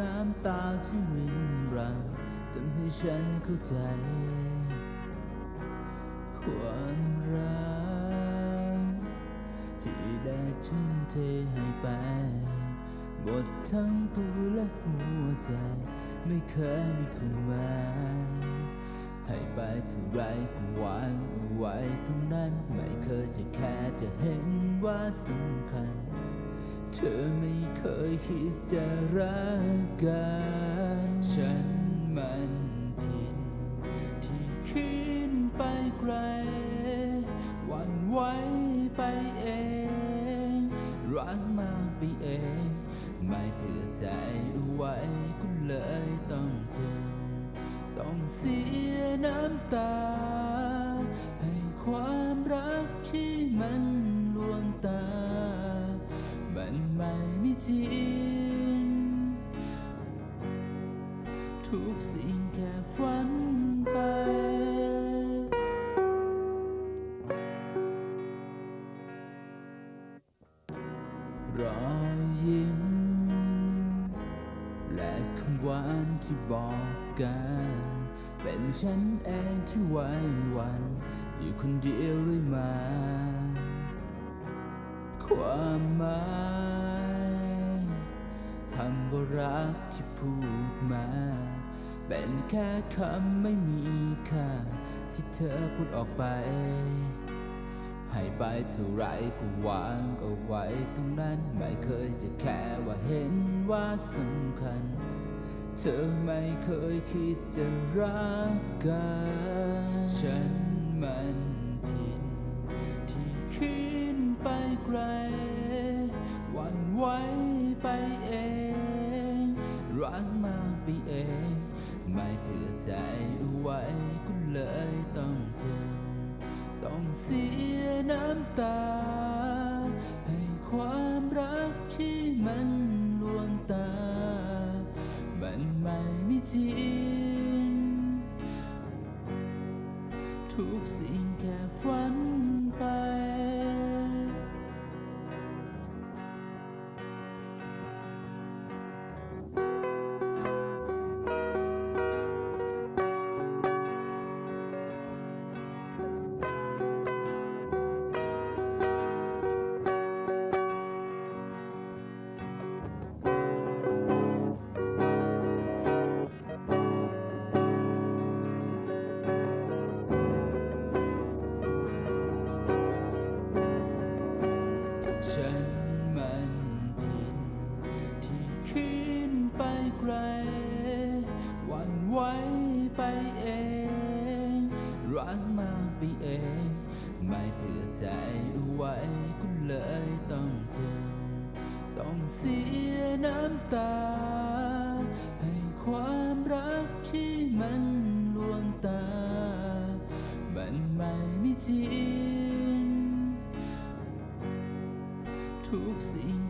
น้ำตาที่รินรังทำให้ฉันเข้าใจ ความรักที่ได้ทุ่มเทให้ไป หมดทั้งตัวและหัวใจ ไม่เคยมีคุณหมายให้ไปเท่าไรก็วางเอาไว้ตรงนั้น ไม่เคยจะแค่จะเห็นว่าสำคัญ เธอไม่เคยคิดจะรักกันฉันมันผิด ที่คิดไปไกลหวั่นไหวไปเอง รักมากไปเอง ไม่เผื่อใจเอาไว้ก็เลยต้องเจ็บต้องเสียน้ำตา ให้ความรักที่มัน ทุกสิ่งแค่ฝันไป รอยยิ้ม และคำหวานที่บอกกัน เป็นฉันเองที่ไว้วัน อยู่คนเดียวเรื่อยมา ความหมายคำว่ารักที่พูดมา เป็นแค่คำไม่มีค่าที่เธอพูดออกไป ให้ไปเท่าไรก็วางเอาไว้ตรงนั้น ไม่เคยจะแค่ว่าเห็นว่าสำคัญ เธอไม่เคยคิดจะรักกันฉันมันผิด ที่คิดไปไกลหวั่นไหวไปเองรักมากไปเอง ไม่เผื่อใจเอาไว้ก็เลยต้องเจ็บต้องเสียน้ำตา ให้ความรักที่มันลวงตา มันไม่มีจริงทุกสิ่งแค่ฝัน ไปไกลหวั่นไหวไปเอง รักมากไปเอง ไม่เผื่อใจเอาไว้ก็เลยต้องเจ็บต้องเสียน้ำตา ให้ความรักที่มันลวงตา มันไม่มีจริง ทุกสิ่ง